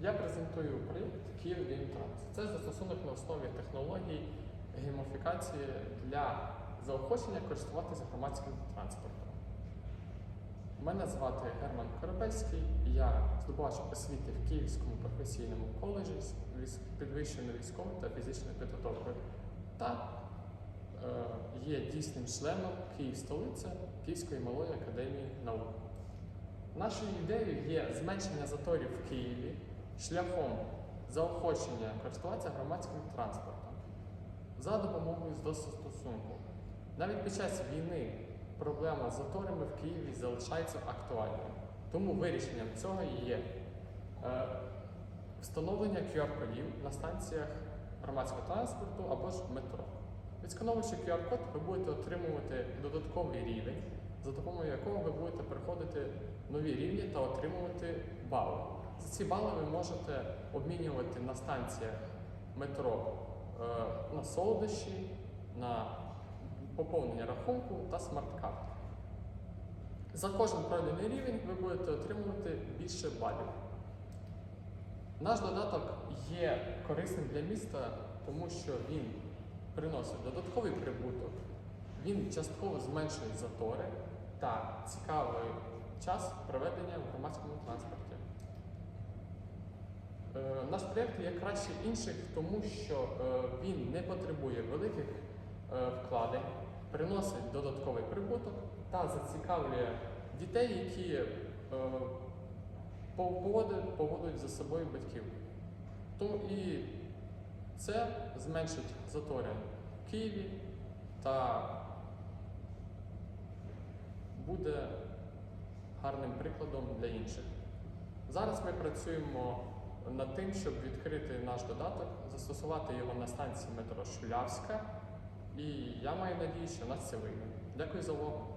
Я презентую проєкт Київ Геймтранс. Це застосунок на основі технологій геймофікації для заохочення користуватися громадським транспортом. Мене звати Герман Коробельський, я здобувач освіти в Київському професійному коледжі з підвищеною військовою та фізичною підготовкою та е, є дійсним членом Київ столиця Київської малої академії наук. Нашою ідеєю є зменшення заторів в Києві шляхом заохочення користуватися громадським транспортом за допомогою застосунку. Навіть під час війни проблема з заторами в Києві залишається актуальною. Тому вирішенням цього є е, встановлення QR-кодів на станціях громадського транспорту або ж метро. Відскановуючи QR-код, ви будете отримувати додатковий рівень, за допомогою якого ви будете приходити нові рівні та отримувати бали. Ці бали ви можете обмінювати на станціях метро е, на солодощі, на поповнення рахунку та смарт-карт. За кожен пройдений рівень ви будете отримувати більше балів. Наш додаток є корисним для міста, тому що він приносить додатковий прибуток, він частково зменшує затори та цікавий час проведення в громадському транспорті. Наш проєкт є краще інших, тому що е, він не потребує великих е, вкладень, приносить додатковий прибуток та зацікавлює дітей, які е, поводять, за собою батьків. Тому і це зменшить затори в Києві та буде гарним прикладом для інших. Зараз ми працюємо над тим, щоб відкрити наш додаток, застосувати його на станції метро Шулявська. І я маю надію, що нас це вийде. Дякую за увагу.